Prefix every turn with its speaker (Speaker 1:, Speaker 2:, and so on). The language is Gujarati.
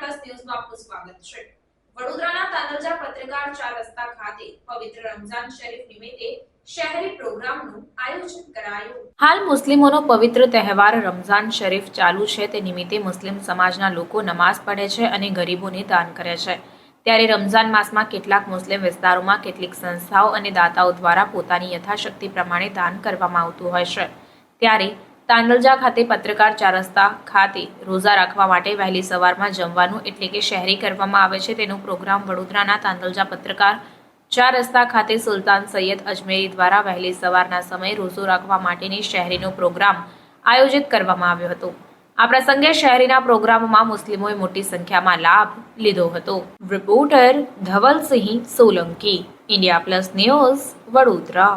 Speaker 1: ન્યૂઝમાં આપનું સ્વાગત છે. વડોદરાના તાંદલજા પત્રકાર ચાર રસ્તા ખાતે પવિત્ર રમઝાન શરીફ નિમિત્તે હાલ મુસ્લિમોનો પવિત્ર તહેવાર રમઝાન શરીફ ચાલુ છે. તે નિમિત્તે મુસ્લિમ સમાજના લોકો નમાઝ પઢે છે અને ગરીબોને દાન કરે છે. ત્યારે રમઝાન માસમાં કેટલાક મુસ્લિમ વિસ્તારોમાં કેટલીક સંસ્થાઓ અને દાતાઓ દ્વારા પોતાની યથાશક્તિ પ્રમાણે દાન કરવામાં આવતું હોય છે. ત્યારે તાંદલજા ખાતે પત્રકાર ચાર રસ્તા ખાતે રોઝા રાખવા માટે વહેલી સવારમાં જમવાનું એટલે કે શહેરી કરવામાં આવે છે તેનો પ્રોગ્રામ વડોદરાના તાંદલજા પત્રકાર ચાર રસ્તા ખાતે સુલતાન સૈયદ અજમેરી દ્વારા વહેલી સવારના સમયે રોઝો રાખવા માટેની શહેરીનો પ્રોગ્રામ આયોજિત કરવામાં આવ્યો હતો. આ પ્રસંગે શહેરીના પ્રોગ્રામમાં મુસ્લિમોએ મોટી સંખ્યામાં લાભ લીધો હતો. Reporter Dhavalsinh Solanki, India plus news Vadodara.